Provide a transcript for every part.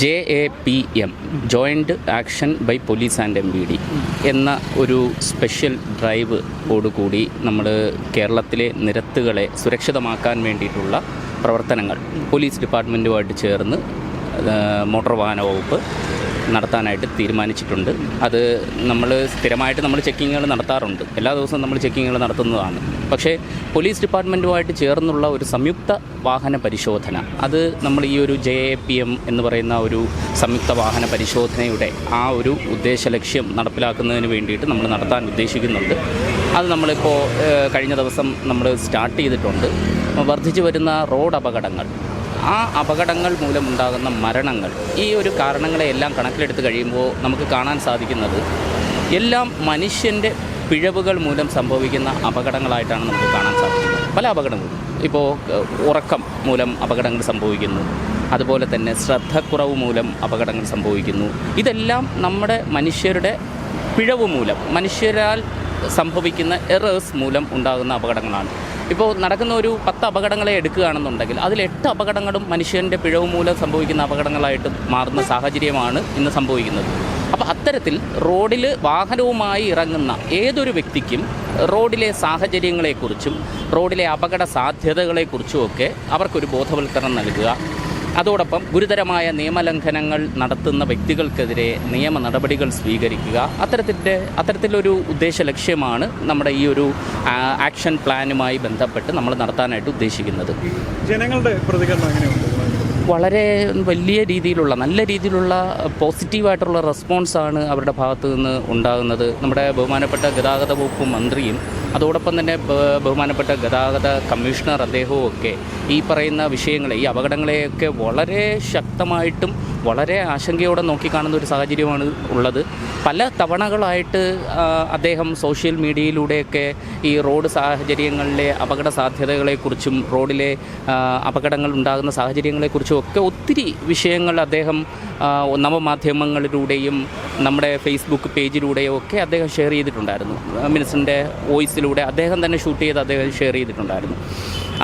J A P M joint action by police and M B D എന്ന ഒരു special drive ഓടുകൂടി നമ്മൾ കേരളത്തിലെ നിരത്തുകളെ സുരക്ഷിതമാക്കാൻ വേണ്ടിയിട്ടുള്ള പ്രവർത്തനങ്ങൾ പോലീസ് ഡിപ്പാർട്ട്മെന്റുമായിട്ട് ചേർന്ന് മോട്ടോർ വാഹന വകുപ്പ് നടത്താനായിട്ട് തീരുമാനിച്ചിട്ടുണ്ട്. അത് നമ്മൾ സ്ഥിരമായിട്ട് നമ്മൾ ചെക്കിങ്ങുകൾ നടത്താറുണ്ട്. എല്ലാ ദിവസവും നമ്മൾ ചെക്കിങ്ങുകൾ നടത്തുന്നതാണ്. പക്ഷേ പോലീസ് ഡിപ്പാർട്ട്മെന്റുമായിട്ട് ചേർന്നുള്ള ഒരു സംയുക്ത വാഹന പരിശോധന അത് നമ്മൾ ഈ ഒരു ജെ എ പി എം എന്ന് പറയുന്ന ഒരു സംയുക്ത വാഹന പരിശോധനയുടെ ആ ഒരു ഉദ്ദേശ ലക്ഷ്യം നടപ്പിലാക്കുന്നതിന് വേണ്ടിയിട്ട് നമ്മൾ നടത്താൻ ഉദ്ദേശിക്കുന്നുണ്ട്. അത് നമ്മളിപ്പോൾ കഴിഞ്ഞ ദിവസം നമ്മൾ സ്റ്റാർട്ട് ചെയ്തിട്ടുണ്ട്. വർദ്ധിച്ചു വരുന്ന റോഡ് അപകടങ്ങൾ ആ അപകടങ്ങൾ മൂലമുണ്ടാകുന്ന മരണങ്ങൾ ഈ ഒരു കാരണങ്ങളെയെല്ലാം കണക്കിലെടുത്ത് കഴിയുമ്പോൾ നമുക്ക് കാണാൻ സാധിക്കുന്നത് എല്ലാം മനുഷ്യന്റെ പിഴവുകൾ മൂലം സംഭവിക്കുന്ന അപകടങ്ങളായിട്ടാണ് നമുക്ക് കാണാൻ സാധിക്കുന്നത്. പല അപകടങ്ങളും. ഇപ്പോൾ ഉറക്കം മൂലം അപകടങ്ങൾ സംഭവിക്കുന്നു. അതുപോലെ തന്നെ ശ്രദ്ധക്കുറവ് മൂലം അപകടങ്ങൾ സംഭവിക്കുന്നു. ഇതെല്ലാം നമ്മുടെ മനുഷ്യരുടെ പിഴവ് മൂലം മനുഷ്യരാൽ സംഭവിക്കുന്ന എറേഴ്സ് മൂലം ഉണ്ടാകുന്ന അപകടങ്ങളാണ്. ഇപ്പോൾ നടക്കുന്ന ഒരു പത്ത് അപകടങ്ങളെ എടുക്കുകയാണെന്നുണ്ടെങ്കിൽ അതിൽ എട്ട് അപകടങ്ങളും മനുഷ്യന്റെ പിഴവ് മൂലം സംഭവിക്കുന്ന അപകടങ്ങളായിട്ട് മാറുന്ന സാഹചര്യമാണ് ഇന്ന് സംഭവിക്കുന്നത്. അപ്പോൾ അത്തരത്തിൽ റോഡിൽ വാഹനവുമായി ഇറങ്ങുന്ന ഏതൊരു വ്യക്തിക്കും റോഡിലെ സാഹചര്യങ്ങളെക്കുറിച്ചും റോഡിലെ അപകട സാധ്യതകളെക്കുറിച്ചുമൊക്കെ അവർക്കൊരു ബോധവൽക്കരണം നൽകുക അതോടൊപ്പം ഗുരുതരമായ നിയമലംഘനങ്ങൾ നടത്തുന്ന വ്യക്തികൾക്കെതിരെ നിയമ നടപടികൾ സ്വീകരിക്കുക. അത്തരത്തിന്റെ അത്തരത്തിലൊരു ഉദ്ദേശ ലക്ഷ്യമാണ് നമ്മുടെ ഈ ഒരു ആക്ഷൻ പ്ലാനുമായി ബന്ധപ്പെട്ട് നമ്മൾ നടത്താനായിട്ട് ഉദ്ദേശിക്കുന്നത്. ജനങ്ങളുടെ പ്രതികരണം എങ്ങനെയുണ്ട്? വളരെ വലിയ രീതിയിലുള്ള നല്ല രീതിയിലുള്ള പോസിറ്റീവായിട്ടുള്ള റെസ്പോൺസാണ് അവരുടെ ഭാഗത്തു നിന്ന് ഉണ്ടാകുന്നത്. നമ്മുടെ ബഹുമാനപ്പെട്ട ഗതാഗത വകുപ്പ് മന്ത്രിയും അതോടൊപ്പം തന്നെ ബഹുമാനപ്പെട്ട ഗതാഗത കമ്മീഷണർ അദ്ദേഹവും ഒക്കെ ഈ പറയുന്ന വിഷയങ്ങളെ ഈ അപകടങ്ങളെയൊക്കെ വളരെ ശക്തമായിട്ടും വളരെ ആശങ്കയോടെ നോക്കിക്കാണുന്ന ഒരു സാഹചര്യമാണ് ഉള്ളത്. പല തവണകളായിട്ട് അദ്ദേഹം സോഷ്യൽ മീഡിയയിലൂടെയൊക്കെ ഈ റോഡ് സാഹചര്യങ്ങളിലെ അപകട സാധ്യതകളെക്കുറിച്ചും റോഡിലെ അപകടങ്ങൾ ഉണ്ടാകുന്ന സാഹചര്യങ്ങളെക്കുറിച്ചും ഒക്കെ ഒത്തിരി വിഷയങ്ങൾ അദ്ദേഹം നവമാധ്യമങ്ങളിലൂടെയും നമ്മുടെ ഫേസ്ബുക്ക് പേജിലൂടെയും ഒക്കെ അദ്ദേഹം ഷെയർ ചെയ്തിട്ടുണ്ടായിരുന്നു. മിനിസ്റ്ററിന്റെ വോയിസിലൂടെ അദ്ദേഹം തന്നെ ഷൂട്ട് ചെയ്ത് അദ്ദേഹം ഷെയർ ചെയ്തിട്ടുണ്ടായിരുന്നു.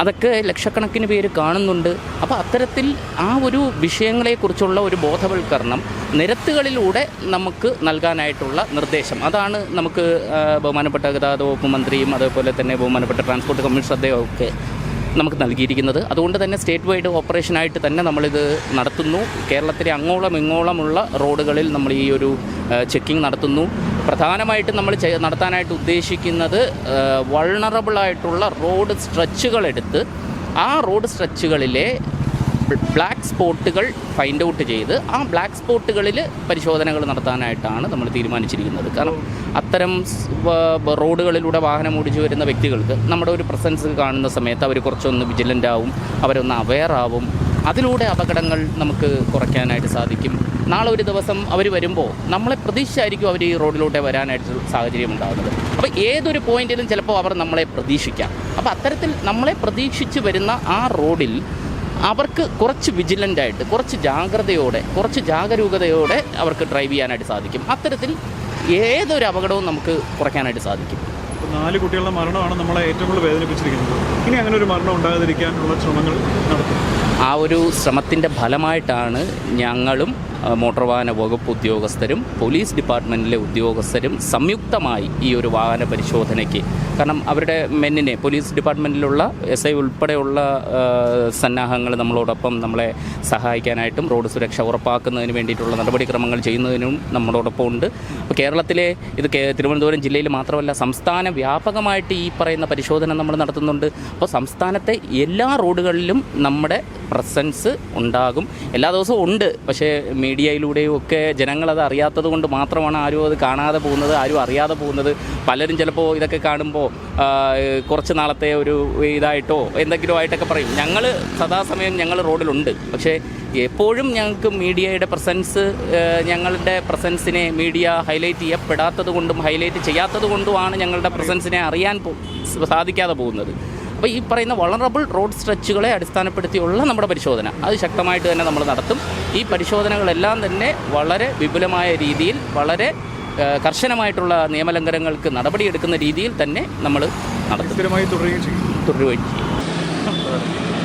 അതൊക്കെ ലക്ഷക്കണക്കിന് പേര് കാണുന്നുണ്ട്. അപ്പോൾ അത്തരത്തിൽ ആ ഒരു വിഷയങ്ങളെക്കുറിച്ചുള്ള ഒരു ബോധവൽക്കരണം നിരത്തുകളിലൂടെ നമുക്ക് നൽകാനായിട്ടുള്ള നിർദ്ദേശം. അതാണ് നമുക്ക് ബഹുമാനപ്പെട്ട ഗതാഗത വകുപ്പ് മന്ത്രിയും അതേപോലെ തന്നെ ബഹുമാനപ്പെട്ട ട്രാൻസ്പോർട്ട് കമ്മീഷണർ അദ്ദേഹമൊക്കെ നമുക്ക് നൽകിയിരിക്കുന്നത്. അതുകൊണ്ട് തന്നെ സ്റ്റേറ്റ് വൈഡ് ഓപ്പറേഷനായിട്ട് തന്നെ നമ്മളിത് നടത്തുന്നു. കേരളത്തിലെ അങ്ങോളം ഇങ്ങോളമുള്ള റോഡുകളിൽ നമ്മൾ ഈ ഒരു ചെക്കിംഗ് നടത്തുന്നു. പ്രധാനമായിട്ടും നമ്മൾ നടത്താനായിട്ട് ഉദ്ദേശിക്കുന്നത് വൾണറബിളായിട്ടുള്ള റോഡ് സ്ട്രെച്ചുകളെടുത്ത് ആ റോഡ് സ്ട്രെച്ചുകളിലെ ബ്ലാക്ക് സ്പോട്ടുകൾ ഫൈൻഡ് ഔട്ട് ചെയ്ത് ആ ബ്ലാക്ക് സ്പോട്ടുകളിൽ പരിശോധനകൾ നടത്താനായിട്ടാണ് നമ്മൾ തീരുമാനിച്ചിരിക്കുന്നത്. കാരണം അത്തരം റോഡുകളിലൂടെ വാഹനം ഓടിച്ചു വരുന്ന വ്യക്തികൾക്ക് നമ്മുടെ ഒരു പ്രസൻസ് കാണുന്ന സമയത്ത് അവർ കുറച്ചൊന്ന് വിജിലന്റ് ആവും അവരൊന്ന് അവെയർ ആവും. അതിലൂടെ അപകടങ്ങൾ നമുക്ക് കുറയ്ക്കാനായിട്ട് സാധിക്കും. നാളെ ഒരു ദിവസം അവർ വരുമ്പോൾ നമ്മളെ പ്രതീക്ഷിച്ചായിരിക്കും അവർ ഈ റോഡിലൂടെ വരാനായിട്ട് സാഹചര്യം ഉണ്ടാകുന്നത് അപ്പോൾ ഏതൊരു പോയിന്റിലും ചിലപ്പോൾ അവർ നമ്മളെ പ്രതീക്ഷിക്കാം. അപ്പോൾ അത്തരത്തിൽ നമ്മളെ പ്രതീക്ഷിച്ച് വരുന്ന ആ റോഡിൽ അവർക്ക് കുറച്ച് വിജിലന്റ് ആയിട്ട് കുറച്ച് ജാഗ്രതയോടെ കുറച്ച് ജാഗരൂകതയോടെ അവർക്ക് ഡ്രൈവ് ചെയ്യാനായിട്ട് സാധിക്കും. അത്തരത്തിൽ ഏതൊരു അപകടവും നമുക്ക് കുറയ്ക്കാനായിട്ട് സാധിക്കും. നാല് കുട്ടികളുടെ മരണമാണ് നമ്മളെ ഏറ്റവും കൂടുതൽ വേദനിപ്പിച്ചിരിക്കുന്നത്. ഇനി അങ്ങനെ ഒരു മരണം ഉണ്ടാകാതിരിക്കാനുള്ള ശ്രമങ്ങൾ നടത്തും. ആ ഒരു ശ്രമത്തിന്റെ ഫലമായിട്ടാണ് ഞങ്ങളും മോട്ടോർ വാഹന വകുപ്പ് ഉദ്യോഗസ്ഥരും പോലീസ് ഡിപ്പാർട്ട്മെന്റിലെ ഉദ്യോഗസ്ഥരും സംയുക്തമായി ഈ ഒരു വാഹന പരിശോധനയ്ക്ക്. കാരണം അവരുടെ മെന്നിനെ പോലീസ് ഡിപ്പാർട്ട്മെന്റിലുള്ള എസ് ഐ ഉൾപ്പെടെയുള്ള സന്നാഹങ്ങൾ നമ്മളോടൊപ്പം നമ്മളെ സഹായിക്കാനായിട്ടും റോഡ് സുരക്ഷ ഉറപ്പാക്കുന്നതിന് വേണ്ടിയിട്ടുള്ള നടപടിക്രമങ്ങൾ ചെയ്യുന്നതിനും നമ്മളോടൊപ്പം ഉണ്ട്. അപ്പോൾ കേരളത്തിലെ ഇത് തിരുവനന്തപുരം ജില്ലയിൽ മാത്രമല്ല സംസ്ഥാന വ്യാപകമായിട്ട് ഈ പറയുന്ന പരിശോധന നമ്മൾ നടത്തുന്നുണ്ട്. അപ്പോൾ സംസ്ഥാനത്തെ എല്ലാ റോഡുകളിലും നമ്മുടെ പ്രസൻസ് ഉണ്ടാകും. എല്ലാ ദിവസവും ഉണ്ട്. പക്ഷേ മീഡിയയിലൂടെയും ഒക്കെ ജനങ്ങളത് അറിയാത്തത് കൊണ്ട് മാത്രമാണ് ആരും അത് കാണാതെ പോകുന്നത് ആരും അറിയാതെ പോകുന്നത്. പലരും ചിലപ്പോൾ ഇതൊക്കെ കാണുമ്പോൾ കുറച്ച് നാളത്തെ ഒരു ഇതായിട്ടോ എന്തെങ്കിലും ആയിട്ടൊക്കെ പറയും. ഞങ്ങൾ സദാസമയം ഞങ്ങൾ റോഡിലുണ്ട്. പക്ഷേ എപ്പോഴും ഞങ്ങൾക്ക് മീഡിയയുടെ പ്രസൻസ് ഞങ്ങളുടെ പ്രസൻസിനെ മീഡിയ ഹൈലൈറ്റ് ചെയ്യപ്പെടാത്തത് കൊണ്ടും ഹൈലൈറ്റ് ചെയ്യാത്തത് കൊണ്ടുമാണ് ഞങ്ങളുടെ പ്രസൻസിനെ അറിയാൻ സാധിക്കാതെ പോകുന്നത്. അപ്പോൾ ഈ പറയുന്ന വളറബിൾ റോഡ് സ്ട്രെച്ചുകളെ അടിസ്ഥാനപ്പെടുത്തിയുള്ള നമ്മുടെ പരിശോധന. അത് ശക്തമായിട്ട് തന്നെ നമ്മൾ നടത്തും. ഈ പരിശോധനകളെല്ലാം തന്നെ വളരെ വിപുലമായ രീതിയിൽ വളരെ കർശനമായിട്ടുള്ള നിയമലംഘനങ്ങൾക്ക് നടപടിയെടുക്കുന്ന രീതിയിൽ തന്നെ നമ്മൾ നടത്തും. സ്ഥിരമായി തുടരുകയും ചെയ്യും. തുടരുകയും ചെയ്യും.